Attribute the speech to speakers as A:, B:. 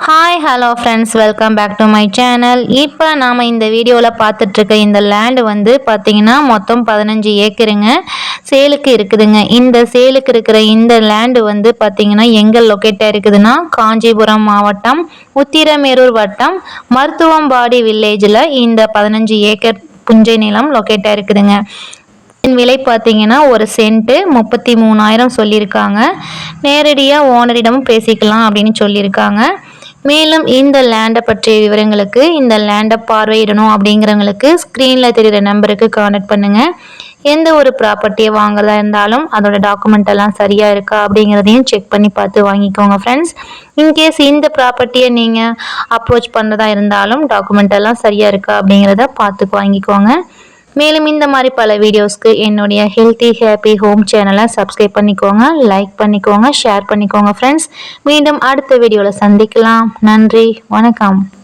A: Hi hello friends welcome back to my channel இப்போ நாம் இந்த வீடியோவில் பார்த்துட்ருக்க இந்த லேண்டு வந்து பார்த்திங்கன்னா மொத்தம் பதினஞ்சு ஏக்கருங்க. சேலுக்கு இருக்குதுங்க. இந்த சேலுக்கு இருக்கிற இந்த லேண்டு வந்து பார்த்திங்கன்னா எங்கே லொக்கேட்டாக இருக்குதுன்னா காஞ்சிபுரம் மாவட்டம் உத்திரமேரூர் வட்டம் மருத்துவம்பாடி வில்லேஜில் இந்த பதினஞ்சு ஏக்கர் புஞ்சை நிலம் லொக்கேட்டாக இருக்குதுங்க. இதன் விலை பார்த்தீங்கன்னா ஒரு சென்ட்டு முப்பத்தி மூணாயிரம் சொல்லியிருக்காங்க. நேரடியாக ஓனரிடமும் பேசிக்கலாம் அப்படின்னு சொல்லியிருக்காங்க. மேலும் இந்த லேண்டை பற்றிய விவரங்களுக்கு இந்த லேண்டை பார்வையிடணும் அப்படிங்கிறவங்களுக்கு ஸ்க்ரீனில் தெரிகிற நம்பருக்கு கான்டக்ட் பண்ணுங்கள் எந்த ஒரு ப்ராப்பர்ட்டியை வாங்குறதா இருந்தாலும் அதோட டாக்குமெண்ட் எல்லாம் சரியாக இருக்கா அப்படிங்கிறதையும் செக் பண்ணி பார்த்து வாங்கிக்கோங்க ஃப்ரெண்ட்ஸ் இன்கேஸ் இந்த ப்ராப்பர்ட்டியை நீங்கள் அப்ரோச் பண்ணுறதா இருந்தாலும் டாக்குமெண்ட் எல்லாம் சரியாக இருக்கா அப்படிங்கிறத பார்த்து வாங்கிக்கோங்க. மேலும் இந்த மாதிரி பல வீடியோஸ்க்கு என்னுடைய ஹெல்த்தி ஹாப்பி ஹோம் சேனலை சப்ஸ்கிரைப் பண்ணிக்கோங்க லைக் பண்ணிக்கோங்க ஷேர் பண்ணிக்கோங்க ஃப்ரெண்ட்ஸ் மீண்டும் அடுத்த வீடியோவில் சந்திக்கலாம். நன்றி வணக்கம்.